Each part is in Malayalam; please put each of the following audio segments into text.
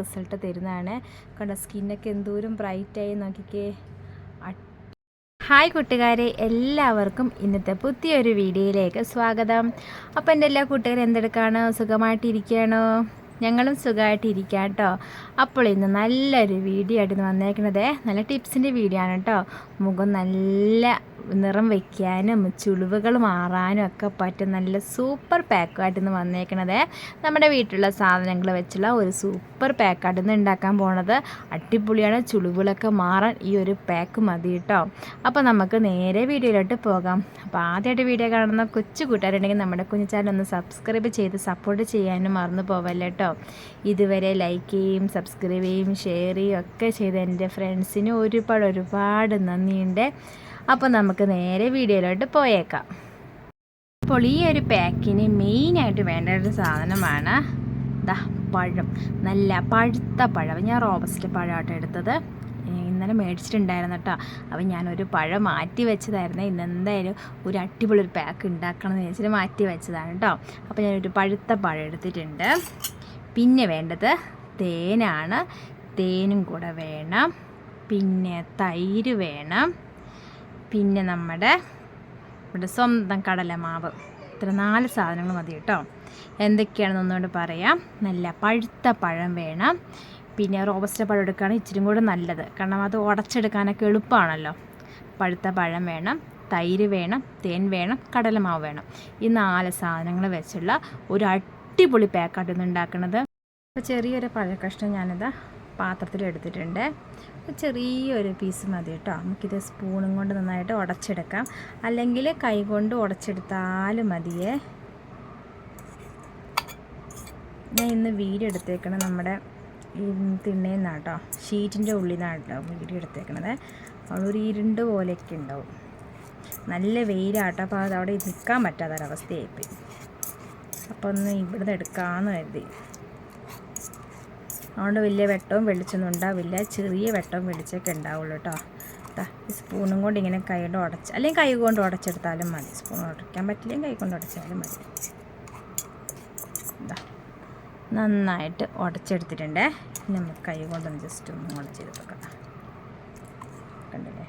റിസൾട്ട് തരുന്നതാണ്. കണ്ട സ്കിന്നൊക്കെ എന്തോരം ബ്രൈറ്റായി നോക്കിക്കേ. ഹായ് കൂട്ടുകാരെ എല്ലാവർക്കും ഇന്നത്തെ പുതിയൊരു വീഡിയോയിലേക്ക് സ്വാഗതം. അപ്പോൾ എന്റെ എല്ലാ കൂട്ടുകാരും എന്തെടുക്കാണ്? സുഖമായിട്ടിരിക്കുകയാണോ? ഞങ്ങളും സുഖമായിട്ടിരിക്കാം കേട്ടോ അപ്പോൾ ഇന്ന് നല്ലൊരു വീഡിയോ ആയിട്ട് വന്നേക്കണത്. നല്ല ടിപ്സിന്റെ വീഡിയോ ആണ് കേട്ടോ മുഖം നല്ല നിറം വയ്ക്കാനും ചുളിവുകൾ മാറാനും ഒക്കെ പറ്റും നല്ല സൂപ്പർ പാക്കായിട്ട് ഇന്ന് വന്നേക്കണത്. നമ്മുടെ വീട്ടിലുള്ള സാധനങ്ങൾ വെച്ചുള്ള ഒരു സൂപ്പർ പാക്കായിട്ട് ഇന്ന് ഉണ്ടാക്കാൻ പോണത്. അടിപൊളിയാണ് ചുളിവുകളൊക്കെ മാറാൻ ഈ ഒരു പാക്ക് മതി കേട്ടോ അപ്പോൾ നമുക്ക് നേരെ വീഡിയോയിലോട്ട് പോകാം. അപ്പോൾ ആദ്യമായിട്ട് വീഡിയോ കാണുന്ന കൊച്ചു കൂട്ടുകാരുണ്ടെങ്കിൽ നമ്മുടെ കുഞ്ഞു ചാനൽ ഒന്ന് സബ്സ്ക്രൈബ് ചെയ്ത് സപ്പോർട്ട് ചെയ്യാനും മറന്നു പോവല്ലേ കേട്ടോ ഇതുവരെ ലൈക്ക് ചെയ്യും സബ്സ്ക്രൈബ് ചെയ്യും ഷെയർ ചെയ്യും ഒക്കെ ചെയ്ത് എന്റെ ഫ്രണ്ട്സിന് ഒരുപാട് ഒരുപാട് നന്ദിയുണ്ട്. അപ്പോൾ നമുക്ക് നേരെ വീഡിയോയിലോട്ട് പോയേക്കാം. അപ്പോൾ ഈ ഒരു പാക്കിന് മെയിനായിട്ട് വേണ്ട ഒരു സാധനമാണ് ദാ പഴം. നല്ല പഴുത്ത പഴം. ഞാൻ റോബസ്റ്റ് പഴമായിട്ട് എടുത്തത്. ഇന്നലെ മേടിച്ചിട്ടുണ്ടായിരുന്നു കേട്ടോ. അപ്പോൾ ഞാനൊരു പഴം മാറ്റി വെച്ചതായിരുന്നു. ഇന്ന് എന്തായാലും ഒരു അടിപൊളി ഒരു പാക്ക് ഉണ്ടാക്കണം എന്ന് വെച്ചിട്ട് മാറ്റി വെച്ചതാണ് കേട്ടോ. അപ്പോൾ ഞാനൊരു പഴുത്ത പഴം എടുത്തിട്ടുണ്ട്. പിന്നെ വേണ്ടത് തേനാണ്. തേനും കൂടെ വേണം. പിന്നെ തൈര് വേണം. പിന്നെ നമ്മുടെ ഇവിടെ സ്വന്തം കടലമാവ്. ഇത്ര നാല് സാധനങ്ങൾ മതി കേട്ടോ. എന്തൊക്കെയാണെന്ന് ഒന്നുകൊണ്ട് പറയാം. നല്ല പഴുത്ത പഴം വേണം. പിന്നെ റോബസ്റ്റ പഴം എടുക്കുകയാണ് ഇച്ചിരി കൂടെ നല്ലത്. കാരണം അത് ഉടച്ചെടുക്കാനൊക്കെ എളുപ്പമാണല്ലോ. പഴുത്ത പഴം വേണം തൈര് വേണം തേൻ വേണം കടലമാവ് വേണം. ഈ നാല് സാധനങ്ങൾ വെച്ചുള്ള ഒരു അടിപൊളി പാക്കായിട്ട് ഇന്ന് ഉണ്ടാക്കുന്നത്. അപ്പോൾ ചെറിയൊരു പഴക്കഷ്ണം ഞാനിതാ പാത്രത്തിൽ എടുത്തിട്ടുണ്ട്. ചെറിയൊരു പീസ് മതി കേട്ടോ. നമുക്കിത് സ്പൂണും കൊണ്ട് നന്നായിട്ട് ഉടച്ചെടുക്കാം. അല്ലെങ്കിൽ കൈ കൊണ്ട് ഉടച്ചെടുത്താലും മതിയേ. ഞാൻ ഇന്ന് വീഡിയോ എടുത്തേക്കണം നമ്മുടെ തിണ്ണയിൽ നിന്നാണ് കേട്ടോ. ഷീറ്റിന്റെ ഉള്ളിൽ നിന്നാണ് കേട്ടോ വീഡിയോ എടുത്തേക്കണത്. അവളൊരു ഇരുണ്ട് പോലെയൊക്കെ ഉണ്ടാവും. നല്ല വെയിലാട്ടോ അപ്പോൾ അത് അവിടെ നിൽക്കാൻ പറ്റാത്തൊരവസ്ഥയായിപ്പോയി. അപ്പോൾ ഒന്ന് ഇവിടുന്ന് എടുക്കാമെന്ന് കരുതി. അതുകൊണ്ട് വലിയ വെട്ടവും വെളിച്ചൊന്നും ഉണ്ടാവില്ല. ചെറിയ വെട്ടവും വെളിച്ചൊക്കെ ഉണ്ടാവുള്ളൂ കേട്ടോ സ്പൂണും കൊണ്ട് ഇങ്ങനെ കൈകൊണ്ട് ഉടച്ച് അല്ലെങ്കിൽ കൈ കൊണ്ട് ഉടച്ചെടുത്താലും മതി. സ്പൂൺ ഉടയ്ക്കാൻ പറ്റില്ലെങ്കിൽ കൈ കൊണ്ട് ഉടച്ചാലും മതി. നന്നായിട്ട് ഉടച്ചെടുത്തിട്ടുണ്ടേ. നമുക്ക് കൈ കൊണ്ടൊന്ന് ജസ്റ്റ് ഒന്ന് ഉടച്ചെടുക്കാം കണ്ടില്ലേ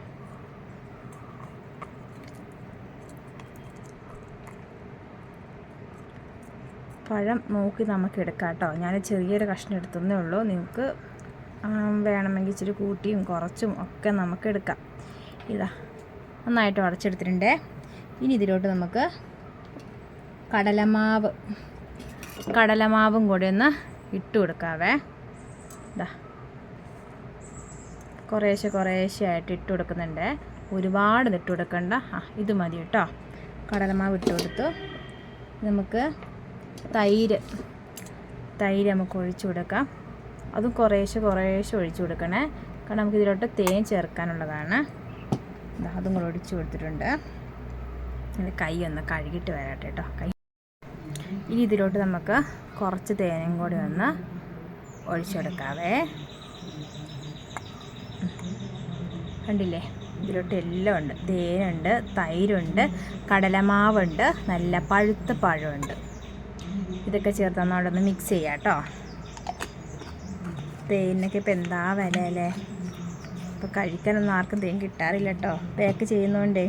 പഴം നോക്കി നമുക്ക് എടുക്കാം കേട്ടോ. ഞാൻ ചെറിയൊരു കഷ്ണം എടുത്തതേ ഉള്ളൂ. നിങ്ങൾക്ക് വേണമെങ്കിൽ ഇച്ചിരി കൂട്ടിയും കുറച്ചും ഒക്കെ നമുക്ക് എടുക്കാം. ഇതാ നന്നായിട്ട് ഉടച്ചെടുത്തിട്ടുണ്ട് ഇനി ഇതിലോട്ട് നമുക്ക് കടലമാവ് കടലമാവും കൂടി ഒന്ന് ഇട്ട് കൊടുക്കാവേ. ഇതാ കുറേശ്ശെ കുറേശ്ശെ ആയിട്ട് ഇട്ട് കൊടുക്കുന്നുണ്ട്. ഒരുപാട് ഇട്ട് കൊടുക്കണ്ട. ആ ഇത് മതി കേട്ടോ. കടലമാവ് ഇട്ട് കൊടുത്തു. നമുക്ക് തൈര്. തൈര് നമുക്ക് ഒഴിച്ചു കൊടുക്കാം. അതും കുറേശ്ശെ കുറേശ്ശെ ഒഴിച്ചു കൊടുക്കണേ. കാരണം നമുക്ക് ഇതിലോട്ട് തേൻ ചേർക്കാനുള്ളതാണ്. അതും കൂടെ ഒഴിച്ചു കൊടുത്തിട്ടുണ്ട്. ഇത് കൈ ഒന്ന് കഴുകിയിട്ട് വരാട്ടെ കേട്ടോ കൈ ഇനി ഇതിലോട്ട് നമുക്ക് കുറച്ച് തേനും കൂടി ഒന്ന് ഒഴിച്ചെടുക്കാവേ. കണ്ടില്ലേ? ഇതിലോട്ട് എല്ലാം ഉണ്ട്. തേനുണ്ട് തൈരുണ്ട് കടലമാവുണ്ട് നല്ല പഴുത്ത പഴമുണ്ട്. ഇതൊക്കെ ചേർത്ത് ഒന്ന് മിക്സ് ചെയ്യാം കേട്ടോ. തേനൊക്കെ ഇപ്പം എന്താ വില അല്ലേ? ഇപ്പോൾ കഴിക്കാനൊന്നും ആർക്കും തേൻ കിട്ടാറില്ല കേട്ടോ. പാക്ക് ചെയ്യുന്നതുകൊണ്ടേ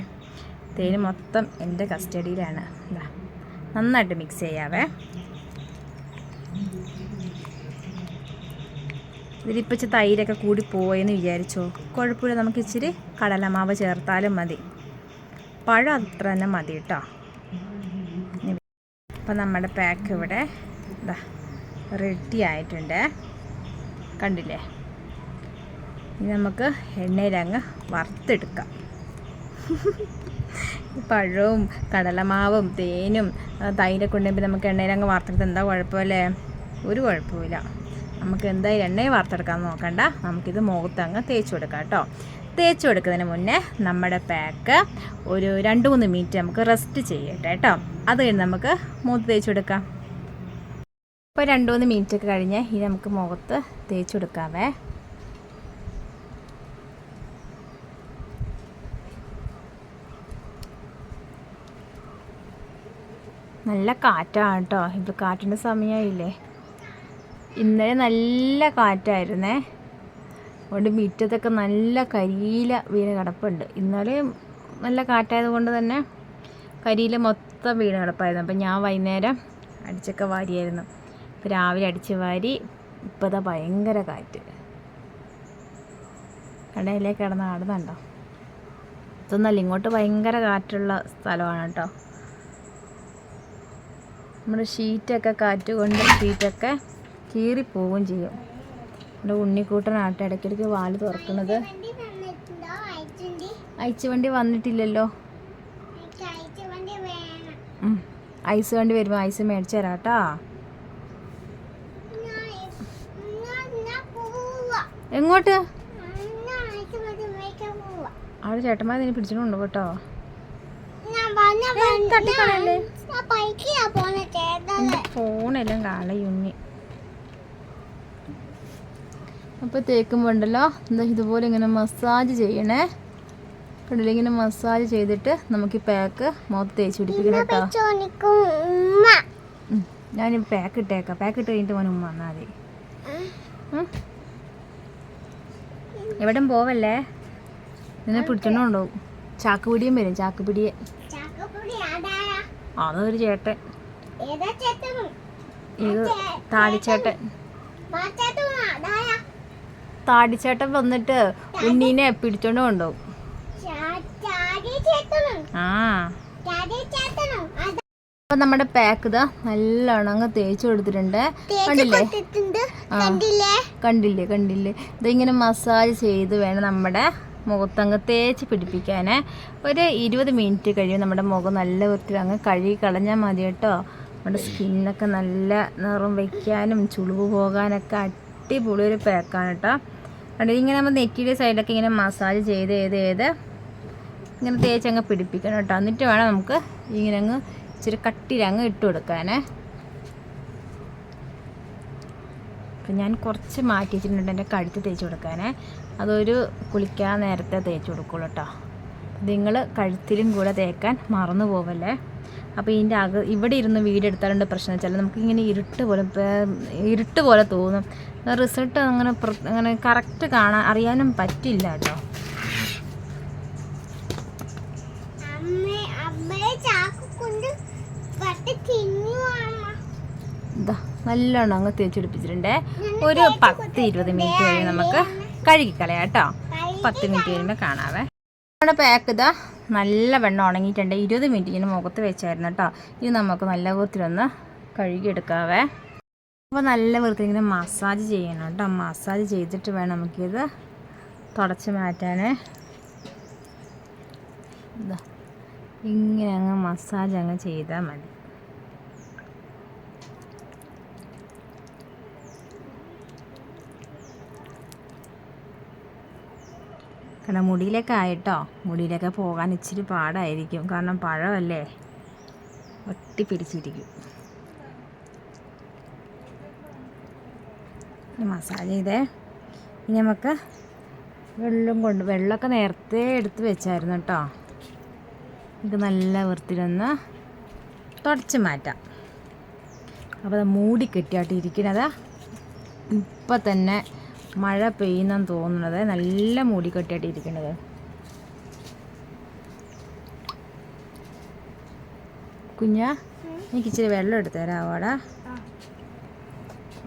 തേന് മൊത്തം എന്റെ കസ്റ്റഡിയിലാണ്. എന്താ നന്നായിട്ട് മിക്സ് ചെയ്യാവേ. ഇതിലിപ്പോൾ ഇച്ചിരി തൈരൊക്കെ കൂടി പോയെന്ന് വിചാരിച്ചോ? കുഴപ്പമില്ല നമുക്ക് ഇച്ചിരി കടലമാവ് ചേർത്താലും മതി. പഴം അത്ര തന്നെ മതി കേട്ടോ. അപ്പം നമ്മുടെ പാക്ക് ഇവിടെ ഇതാ റെഡി ആയിട്ടുണ്ട്. കണ്ടില്ലേ? ഇനി നമുക്ക് എണ്ണയിലങ്ങ് വറുത്തെടുക്കാം. പഴവും കടലമാവും തേനും തൈരൊക്കെ ഉണ്ടെങ്കിൽ നമുക്ക് എണ്ണയിലങ്ങ് വറുത്തെടുത്ത് എന്താ കുഴപ്പമില്ലേ? ഒരു കുഴപ്പമില്ല നമുക്ക് എന്തായാലും എണ്ണയെ വറുത്തെടുക്കാൻ നോക്കണ്ട. നമുക്കിത് മുഖത്തങ്ങ് തേച്ച് കൊടുക്കാം കേട്ടോ. തേച്ച് കൊടുക്കുന്നതിന് മുന്നേ നമ്മുടെ പാക്ക് ഒരു രണ്ട് മൂന്ന് മിനിറ്റ് നമുക്ക് റെസ്റ്റ് ചെയ്യട്ടെ കേട്ടോ അത് കഴിഞ്ഞ് നമുക്ക് മുഖത്ത് തേച്ച് കൊടുക്കാം. ഇപ്പോൾ രണ്ട് മൂന്ന് മിനിറ്റ് ഒക്കെ കഴിഞ്ഞ് ഇനി നമുക്ക് മുഖത്ത് തേച്ച് കൊടുക്കാവേ. നല്ല കാറ്റാണ് കേട്ടോ ഇപ്പോൾ കാറ്റിന്റെ സമയമായില്ലേ ഇന്നലെ നല്ല കാറ്റായിരുന്നേ. അതുകൊണ്ട് മുറ്റത്തൊക്കെ നല്ല കരിയില വീണ് കിടപ്പുണ്ട്. ഇന്നലെ നല്ല കാറ്റായത് കൊണ്ട് തന്നെ കരിയില മൊത്തം വീണ് കിടപ്പായിരുന്നു. അപ്പം ഞാൻ വൈകുന്നേരം അടിച്ചൊക്കെ വാരിയായിരുന്നു. ഇപ്പം രാവിലെ അടിച്ച് വാരി ഇപ്പോഴത്തെ ഭയങ്കര കാറ്റ്. കടയിലേക്ക് കിടന്ന് ആടുന്നുണ്ടോ? ഇതൊന്നല്ല ഇങ്ങോട്ട് ഭയങ്കര കാറ്റുള്ള സ്ഥലമാണ് കേട്ടോ. നമ്മുടെ ഷീറ്റൊക്കെ കാറ്റ് കൊണ്ട് ഷീറ്റൊക്കെ കീറിപ്പോവുകയും ചെയ്യും. എന്റെ ഉണ്ണിക്കൂട്ടനാട്ടെ ഇടയ്ക്കിടയ്ക്ക് വാൽ തുറക്കുന്നത്. ഐസ് വണ്ടി വന്നിട്ടില്ലല്ലോ. ഐസ് വണ്ടി വരുമ്പോൾ ഐസ് മേടിച്ചു തരാം കേട്ടോ. ഞാൻ ഞാൻ ഞാൻ പോവാ എങ്ങോട്ട് അയച്ചു അവിടെ ചേട്ടന്മാർ നിന്നെ പിടിച്ചിട്ടുണ്ട് കേട്ടോ ഫോണെല്ലാം പറഞ്ഞ തട്ടിക്കളയല്ലേ? ഞാൻ ബൈക്കിലാ പോന്നെ ചേട്ടനെ എന്റെ ഫോണെല്ലാം കളയുണ്ണി അപ്പോൾ തേക്കുമ്പോൾ ഉണ്ടല്ലോ എന്താ ഇതുപോലെ ഇങ്ങനെ മസാജ് ചെയ്യണേ. കണ്ടില്ല ഇങ്ങനെ മസാജ് ചെയ്തിട്ട് നമുക്ക് ഈ പാക്ക് മുഖത്ത് തേച്ച് പിടിപ്പിക്കണം കേട്ടോ. ഞാൻ പാക്ക് ഇട്ടേക്കാം. പാക്ക് ഇട്ട് കഴിഞ്ഞിട്ട് മോൻ ഉമ്മ വന്നാൽ മതി. എവിടം പോവല്ലേ? നിന്നെ പിടിച്ചോണ്ടോ കൊണ്ടുപോകും ചാക്കുപിടിയും വരും ചാക്കുപിടിയെ. അതൊരു ചേട്ടൻ. ഇത് താടിച്ചേട്ടൻ താടിച്ചേട്ടൻ വന്നിട്ട് ഉണ്ണീനെ പിടിച്ചോണ്ട് കൊണ്ടുപോകും ആ. അപ്പൊ നമ്മുടെ പാക്ക് ഇതാ നല്ലോണം അങ്ങ് തേച്ച് കൊടുത്തിട്ടുണ്ട്. കണ്ടില്ലേ. കണ്ടില്ലേ? കണ്ടില്ലേ കണ്ടില്ലേ. ഇതിങ്ങനെ മസാജ് ചെയ്ത് വേണം നമ്മുടെ മുഖത്തങ്ങ് തേച്ച് പിടിപ്പിക്കാൻ ഒരു ഇരുപത് മിനിറ്റ് കഴിയും നമ്മുടെ മുഖം നല്ല വൃത്തിയിൽ അങ്ങ് കഴുകി കളഞ്ഞാൽ മതി കേട്ടോ. നമ്മുടെ സ്കിന്നൊക്കെ നല്ല നിറം വയ്ക്കാനും ചുളിവ് പോകാനൊക്കെ അടിപൊളി ഒരു പാക്കാണ് കേട്ടോ. കണ്ടില്ലേ ഇങ്ങനെ നമ്മൾ നെറ്റിയുടെ സൈഡൊക്കെ ഇങ്ങനെ മസാജ് ചെയ്ത് ചെയ്ത് ചെയ്ത് ഇങ്ങനെ തേച്ചങ്ങ് പിടിപ്പിക്കണം കേട്ടോ. എന്നിട്ട് വേണം നമുക്ക് ഇങ്ങനെ അങ്ങ് ഇച്ചിരി കട്ടിയിൽ അങ്ങ് ഇട്ട് കൊടുക്കാനേ. അപ്പം ഞാൻ കുറച്ച് മാറ്റി വെച്ചിട്ടുണ്ട് എന്റെ കഴുത്ത് തേച്ച് കൊടുക്കാനേ. അതൊരു കുളിക്കാൻ നേരത്തെ തേച്ച് കൊടുക്കുള്ളൂ കേട്ടോ. നിങ്ങൾ കഴുത്തിലും കൂടെ തേക്കാൻ മറന്നു പോവല്ലേ? അപ്പോൾ ഇതിന്റെ അക ഇവിടെ ഇരുന്ന് വീഡിയോ എടുത്താലുണ്ട് പ്രശ്നം. വെച്ചാൽ നമുക്ക് ഇങ്ങനെ ഇരുട്ട് പോലെ ഇരുട്ട് പോലെ തോന്നും. റിസൾട്ട് അങ്ങനെ അങ്ങനെ കറക്റ്റ് കാണാൻ അറിയാനും പറ്റില്ല കേട്ടോ. നല്ലോണം അങ്ങ് തേച്ച് പിടിപ്പിച്ചിട്ടുണ്ട് ഒരു പത്ത് ഇരുപത് മിനിറ്റ് കഴിഞ്ഞ് നമുക്ക് കഴുകിക്കളയാം കേട്ടോ. പത്ത് മിനിറ്റ് കഴിയുമ്പോൾ കാണാവേ. നമ്മുടെ പാക്ക് ഇതാ നല്ല വെണ്ണം ഉണങ്ങിയിട്ടുണ്ട്. ഇരുപത് മിനിറ്റ് ഇങ്ങനെ മുഖത്ത് വെച്ചായിരുന്നു കേട്ടോ ഇത് നമുക്ക് നല്ല വൃത്തിയിലൊന്ന് കഴുകിയെടുക്കാവേ. അപ്പോൾ നല്ല വൃത്തി ഇങ്ങനെ മസാജ് ചെയ്യണം കേട്ടോ മസാജ് ചെയ്തിട്ട് വേണം നമുക്കിത് തുടച്ച് മാറ്റാനേ. ഇങ്ങനെ അങ്ങ് മസാജ് അങ്ങ് ചെയ്താൽ മതി. കാരണം മുടിയിലൊക്കെ ആയിട്ടോ? മുടിയിലൊക്കെ പോകാൻ ഇച്ചിരി പാടായിരിക്കും. കാരണം പഴമല്ലേ? ഒട്ടി പിടിച്ചിരിക്കും. ഇനി മസാജ് ചെയ്തേ. ഇനി നമുക്ക് വെള്ളം കൊണ്ട് വെള്ളമൊക്കെ നേരത്തെ എടുത്ത് വെച്ചായിരുന്നു കേട്ടോ. ഇത് നല്ല വൃത്തിയിലൊന്ന് തുടച്ച് മാറ്റാം. അപ്പോൾ അത് മൂടി കെട്ടിയായിട്ട് ഇരിക്കണത് ഇപ്പം തന്നെ മഴ പെയ്യുന്നെന്ന് തോന്നുന്നത് നല്ല മൂടി കെട്ടിയിട്ടിരിക്കുന്നത് കുഞ്ഞ എനിക്ക് ഇച്ചിരി വെള്ളം എടുത്ത് തരാവോടാ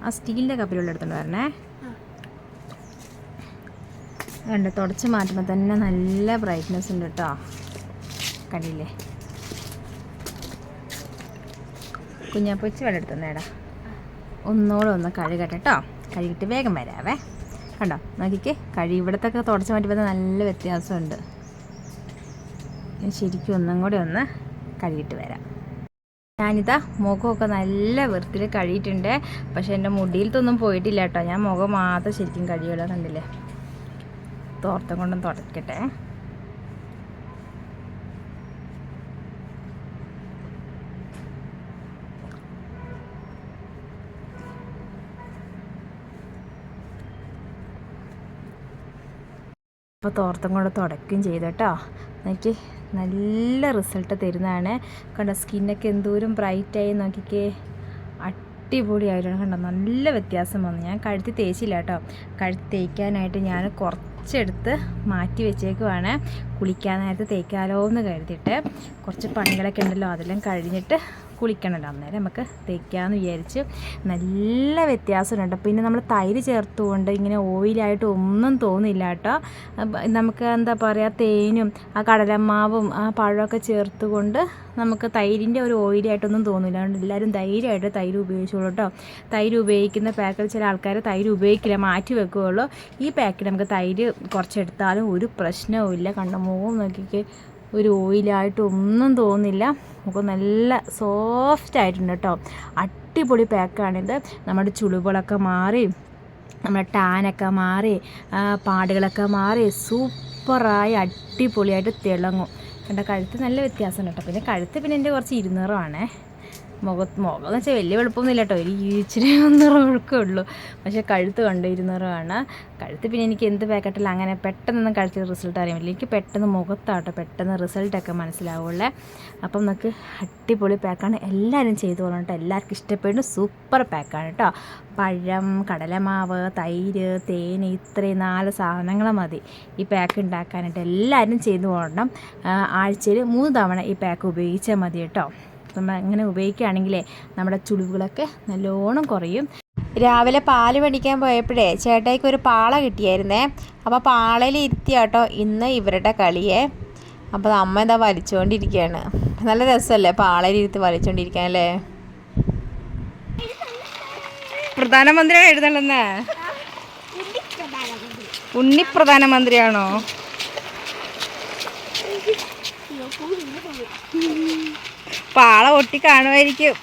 ആ സ്റ്റീലിന്റെ കപ്പിൽ വെള്ളം എടുത്തോണ്ട് വരണേ. വേണ്ട തുടച്ച് മാറ്റുമ്പോൾ തന്നെ നല്ല ബ്രൈറ്റ്നെസ് ഉണ്ട് കേട്ടോ കണ്ടില്ലേ? കുഞ്ഞാപ്പൊച്ച് വെള്ളം എടുത്തന്നേടാ ഒന്നോടെ ഒന്ന് കഴുകട്ടെ കേട്ടോ കഴുകിട്ട് വേഗം വരാവേ. കണ്ടോ? നോക്കിക്കേ കഴി ഇവിടത്തൊക്കെ തുടച്ച് മാറ്റിയപ്പോൾ നല്ല വ്യത്യാസമുണ്ട്. ശരിക്കും ഒന്നും കൂടി ഒന്ന് കഴുകിയിട്ട് വരാം. ഞാനിതാ മുഖമൊക്കെ നല്ല വൃത്തിയിൽ കഴുകിയിട്ടുണ്ട്. പക്ഷേ എന്റെ മുടിയിലത്തൊന്നും പോയിട്ടില്ല കേട്ടോ. ഞാൻ മുഖം മാത്രം ശരിക്കും കഴിയുള്ളൂ കണ്ടില്ലേ? തോർത്തം കൊണ്ടും തുടക്കട്ടെ. അപ്പോൾ തോർത്തം കൊണ്ട് തുടക്കുകയും ചെയ്തു കേട്ടോ. എനിക്ക് നല്ല റിസൾട്ട് തരുന്നതാണ്. കണ്ടോ സ്കിന്നൊക്കെ എന്തോരം ബ്രൈറ്റായി നോക്കിക്കേ. അടിപൊളിയായിട്ടാണ് കണ്ടോ നല്ല വ്യത്യാസം വന്നു. ഞാൻ കഴുത്തി തേച്ചില്ല കേട്ടോ. കഴുത്തി തേക്കാനായിട്ട് ഞാൻ കുറച്ചെടുത്ത് മാറ്റി വെച്ചേക്കുവാണ്. കുളിക്കാൻ നേരത്ത് തേക്കാലോ എന്ന് കരുതിയിട്ട് കുറച്ച് പണികളൊക്കെ ഉണ്ടല്ലോ അതെല്ലാം കഴിഞ്ഞിട്ട് കുളിക്കണമല്ലോ അന്നേരം നമുക്ക് തേക്കാമെന്ന് വിചാരിച്ച് നല്ല വ്യത്യാസമുണ്ട്. പിന്നെ നമ്മൾ തൈര് ചേർത്തുകൊണ്ട് ഇങ്ങനെ ഓയിലായിട്ട് ഒന്നും തോന്നില്ല കേട്ടോ. നമുക്ക് എന്താ പറയുക തേനും ആ കടലമാവും ആ പഴമൊക്കെ ചേർത്തുകൊണ്ട് നമുക്ക് തൈരിന്റെ ഒരു ഓയിലായിട്ടൊന്നും തോന്നില്ല. അതുകൊണ്ട് എല്ലാവരും ധൈര്യമായിട്ട് തൈര് ഉപയോഗിച്ചോളൂ കേട്ടോ. തൈര് ഉപയോഗിക്കുന്ന പാക്കിൽ ചില ആൾക്കാർ തൈര് ഉപയോഗിക്കില്ല മാറ്റി വെക്കുകയുള്ളൂ. ഈ പാക്കിൽ നമുക്ക് തൈര് കുറച്ചെടുത്താലും ഒരു പ്രശ്നവും ഇല്ല കണ്ട മുഖം നോക്കിക്ക് ഒരു ഓയിലായിട്ട് ഒന്നും തോന്നില്ല മുഖം നല്ല സോഫ്റ്റ് ആയിട്ടുണ്ട് കേട്ടോ അടിപൊളി പാക്കാണിത് നമ്മുടെ ചുളിവുകളൊക്കെ മാറി നമ്മുടെ ടാനൊക്കെ മാറി പാടുകളൊക്കെ മാറി സൂപ്പറായി അടിപൊളിയായിട്ട് തിളങ്ങും. കണ്ട കഴുത്ത് നല്ല വ്യത്യാസമുണ്ട് കേട്ടോ പിന്നെ കഴുത്ത് പിന്നെ എന്റെ കുറച്ച് ഇരുന്നൂറാണേ മുഖത്ത് മുഖം എന്ന് വെച്ചാൽ വലിയ വെളുപ്പമൊന്നുമില്ല കേട്ടോ ഒരു ഇച്ചിരി ഒഴുക്കേ ഉള്ളൂ. പക്ഷേ കഴുത്ത് കണ്ടിരുന്നവരാണ്. കഴുത്ത് പിന്നെ എനിക്ക് എന്ത് പാക്കറ്റില്ല അങ്ങനെ പെട്ടെന്നൊന്നും കഴുത്തിൽ റിസൾട്ട് അറിയാൻ എനിക്ക് പെട്ടെന്ന് മുഖത്താട്ടോ. പെട്ടെന്ന് റിസൾട്ടൊക്കെ മനസ്സിലാവുള്ളേ. അപ്പം നമുക്ക് അടിപൊളി പാക്കാണ് എല്ലാവരും ചെയ്തു പോകണം കേട്ടോ എല്ലാവർക്കും ഇഷ്ടപ്പെടുന്ന സൂപ്പർ പാക്കാണ് കേട്ടോ പഴം കടലമാവ് തൈര് തേൻ ഇത്രയും നാല് സാധനങ്ങൾ മതി ഈ പാക്ക് ഉണ്ടാക്കാനായിട്ട് എല്ലാവരും ചെയ്തു പോകണം ആഴ്ചയിൽ മൂന്ന് തവണ ഈ പാക്ക് ഉപയോഗിച്ചാൽ മതി കേട്ടോ നമ്മൾ അങ്ങനെ ഉപയോഗിക്കുകയാണെങ്കിലേ നമ്മുടെ ചുളിവുകളൊക്കെ നല്ലോണം കുറയും. രാവിലെ പാൽ മേടിക്കാൻ പോയപ്പോഴേ ചേട്ടായിക്ക് ഒരു പാള കിട്ടിയായിരുന്നേ. അപ്പോൾ പാളയിൽ ഇരുത്തിയാട്ടോ ഇന്ന് ഇവരുടെ കളിയെ. അപ്പോൾ അമ്മ എന്താ വലിച്ചുകൊണ്ടിരിക്കുകയാണ് നല്ല രസമല്ലേ പാളയിൽ ഇരുത്തി വലിച്ചുകൊണ്ടിരിക്കാൻ അല്ലേ? പ്രധാനമന്ത്രിയാണ് എഴുതണ്ടെന്നേ ഉണ്ണി പ്രധാനമന്ത്രിയാണോ? പാള ഒട്ടി കാണുമായിരിക്കും.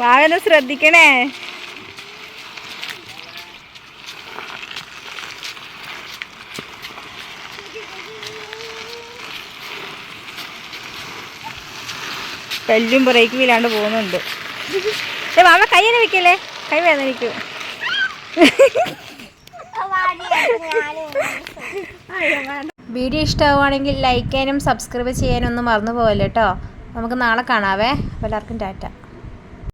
വാവെന്ന് ശ്രദ്ധിക്കണേ. കല്ലും ബ്രേക്ക് വീലാണ്ട് പോകുന്നുണ്ട്. മാമ കൈ തന്നെ വെക്കല്ലേ? കൈ വേദനിക്കും. വീഡിയോ ഇഷ്ടമാവുകയാണെങ്കിൽ ലൈക്ക് ചെയ്യാനും സബ്സ്ക്രൈബ് ചെയ്യാനും ഒന്നും മറന്നു പോകല്ലോ കേട്ടോ നമുക്ക് നാളെ കാണാവേ. എല്ലാവർക്കും ടാറ്റ.